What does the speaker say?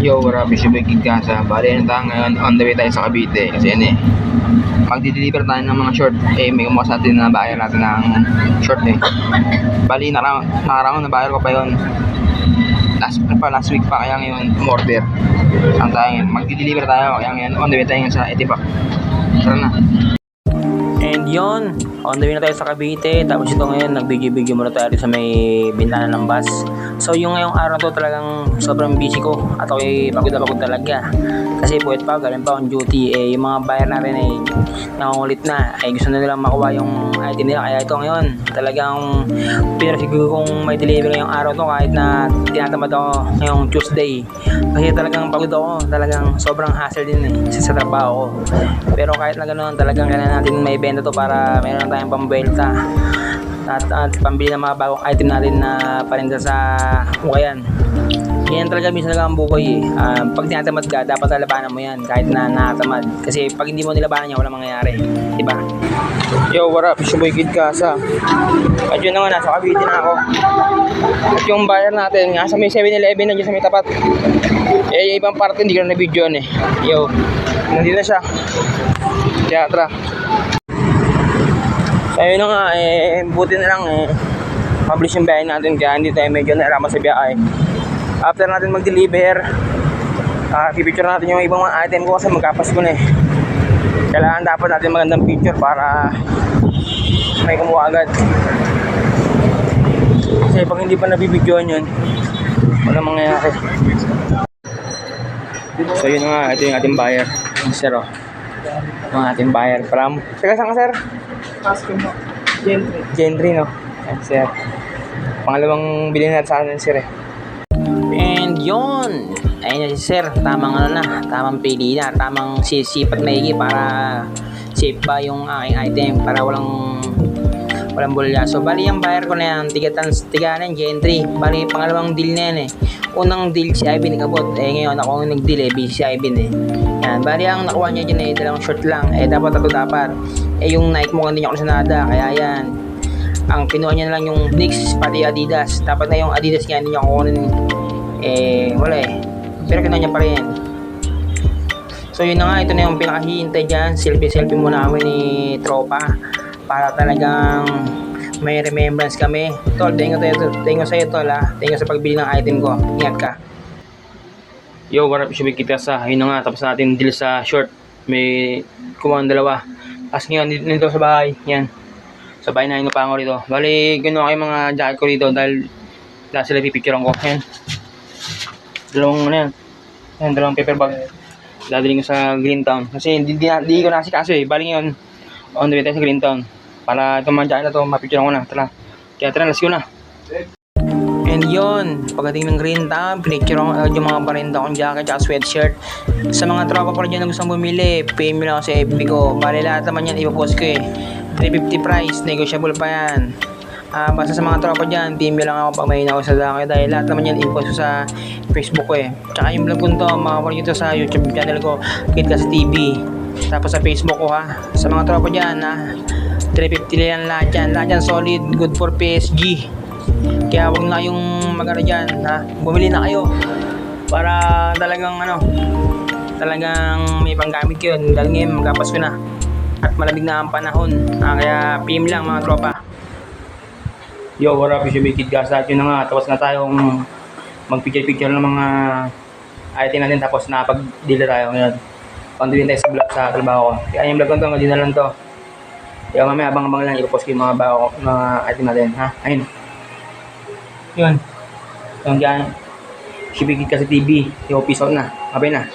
Yo, what up? It's your boy Kid Casa. Bali na tayo ngayon, on the way tayo sa Cavite. Kasi yan eh, magdi-deliver tayo ng mga short. Eh, may kumuha sa atin na bayar natin ng short eh. Bali, naka, nakaraang na bayar ko pa yun. Last, ano pa, last week pa, kaya ngayon, umorder. Saan tayo ngayon? Magdi-deliver tayo, kaya ngayon, on the way tayo sa Etipak. Tara na. And yon on the way na tayo sa Cavite. Tapos ito ngayon, nag-video-video muna tayo sa may bintana ng bus. So yung ngayong araw to talagang sobrang busy ko. At ako'y pagod na pagod talaga. Kasi puwet pa, galing pa on duty. Eh, yung mga buyer natin ay nangungulit na. Eh, gusto na nilang makuha yung item nila. Kaya ito ngayon, talagang pinarasiguro kong may deliver ngayong araw to kahit na tinatamad ako ngayong Tuesday. Kasi talagang pagod ako. Talagang sobrang hassle din eh. Sa trabaho ko. Pero kahit na ganoon, talagang kailangan natin may benta to para meron tayong pambelta. At, at pambili ng mga bagong item natin na parinda sa Ukayan. Yan talaga minsan talaga ang buhay eh. Ah, pag tinatamad ka, dapat lalabanan mo yan kahit na nakatamad. Kasi pag hindi mo nilabanan yan, walang mangyayari. Diba? Yo, what up? It's your boy Kid Casa. At yun na nga, nasa Cavite na ako. At yung buyer natin, nga sa may 7-Eleven, nandiyan sa may tapat. Eh, yung ibang parte, hindi ko na na-video eh. Yo, nandito na siya. Kaya. So, yun na nga, eh, buti na lang, eh, publish yung biyahe natin, kaya hindi tayo medyo nairaman sa biyahe. After natin mag-deliver, ah, pipicture natin yung ibang mga item ko kasi magkapasko na eh. Kailangan dapat natin magandang picture para may kumuha agad. Kasi pag hindi pa nabibidyoan yun, wala mangyayari. So yun nga, ito yung ating buyer. Sir, oh. Yung ating buyer from... Saka saan ka, sir? Pasko mo. Gentry. Gentry, no? Yan, sir. Pangalawang bilhin natin sa atin, sir, eh. And yon ayun na si sir, tamang ano na, tamang pili na, tamang sisipat maigi para safe ba yung aking item para walang walang bulyaso. Bali yung buyer ko na yan, tigatan, tiganan, gentry. Bali pangalawang deal na yan eh. Unang deal si Ivan ikabot. Eh ngayon ako ang nag-deal eh, busy si Ivan eh. Yan, bali ang nakuha niya dyan eh, dalawang short lang. Eh dapat ito dapat. Eh yung Nike mo hindi niya ako sanada, kaya yan. Ang kinuha niya na lang yung Knicks pati Adidas. Dapat na yung Adidas niya hindi niya kukunin eh wala eh. Pero kinuha niya pa rin. So yun na nga, ito na yung pinakahihintay dyan. Selfie-selfie muna kami ni Tropa. Para talagang may remembrance kami. Tol, thank you, thank you, thank sa'yo, Tol, ha. Thank you sa pagbili ng item ko. Ingat ka. Yo, what up? Isubig kita sa, yun na nga, tapos natin deal sa short. May kumuha ng dalawa. Tapos ngayon, dito, sa bahay. Yan. Sa bahay na pa ako rito. Bali, gano'n kayo mga jacket ko rito dahil lahat sila pipicturean ko. Yan. Dalawang, ano yan. Yan, dalawang paper bag. Dadaling ko sa Greentown. Kasi hindi, di, di ko nasikaso eh. Bali ngayon, on the way tayo sa Greentown. Para itong mga jacket na to, mapicturean ko na. Tara. Kaya tara, let's go na. And yon pagdating ng Green Town, pinicture ko agad yung mga parinda kong jacket at sweatshirt. Sa mga tropa ko dyan na gustong bumili, pay me lang sa FB ko. Bali lahat naman yan, ipopost ko eh. 350 price, negotiable pa yan. Ah, basta sa mga tropa dyan, PM me lang ako pag may ako sa dami dahil lahat naman yan ipopost ko sa Facebook ko eh. Tsaka yung vlog ko to, makapanood nyo sa YouTube channel ko, Kid TV. Tapos sa Facebook ko ha. Sa mga tropa dyan ha, 350 lang lahat yan. Lahat yan solid, good for PSG. Kaya huwag na yung magano dyan, ha? Bumili na kayo. Para talagang ano, talagang may panggamit yun. Dahil ngayon magkapasko na. At malamig na ang panahon. Ah, kaya PM lang mga tropa. Yo, what up? It's your kid Gasa. At yun na nga, tapos na tayong mag-picture-picture ng mga item natin tapos nakapag-deal na tayo ngayon. Continuin tayo sa vlog sa trabaho ko. Kaya yung vlog ko hindi na lang to. Kaya mamaya abang-abang lang, ipopost ko yung mga, bago, mga item natin. Ha? Ayun. Yun. Yung dyan, si Big Kid kasi TV. Yung out na. Mabay na.